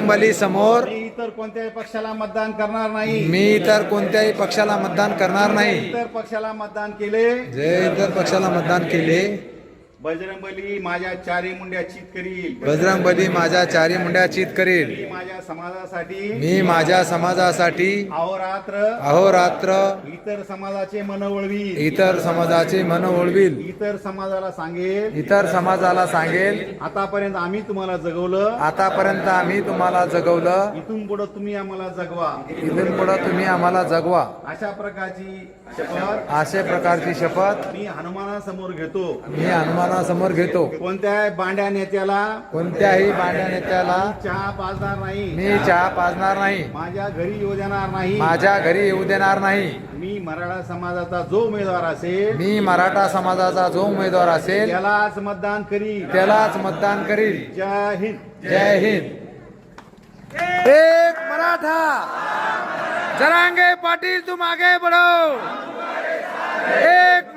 बजरंगबली समोर. मी इतर कोणत्याही पक्षाला मतदान करणार नाही. मी तर कोणत्याही पक्षाला मतदान करणार नाही. इतर पक्षाला मतदान केले. जे इतर पक्षाला मतदान केले. बजरंगबली माझ्या चारी मुंड्या चित करील बजरंगबली माझ्या चारी मुंड्या चित करील. मी माझ्या समाजासाठी मी माझ्या समाजासाठी अहोरात्र अहोरात्र इतर समाजाचे मन वळवील इतर समाजाचे मन ओळवील. इतर समाजाला सांगेल. इतर समाजाला सांगेल. आतापर्यंत आम्ही तुम्हाला जगवलं. आतापर्यंत आम्ही तुम्हाला जगवलं. इथून पुढे तुम्ही आम्हाला जगवा. इथून पुढे तुम्ही आम्हाला जगवा. अशा प्रकारची शपथ अशा प्रकारची शपथ मी हनुमानासमोर घेतो. मी हनुमानासमोर घेतो. कोणत्याही बांड्या नेत्याला कोणत्याही बांड्या नेत्याला चहा पाजणार नाही. मी चहा पाजणार नाही. माझ्या घरी येऊ देणार नाही. माझ्या घरी येऊ देणार नाही. मी मराठा समाजाचा जो उमेदवार असेल मी मराठा समाजाचा जो उमेदवार असेल त्यालाच मतदान करी त्यालाच मतदान करील जय हिंद. जय हिंद. एक मराठा. जरांगे पाटील तुम आगे बढ़ो. एक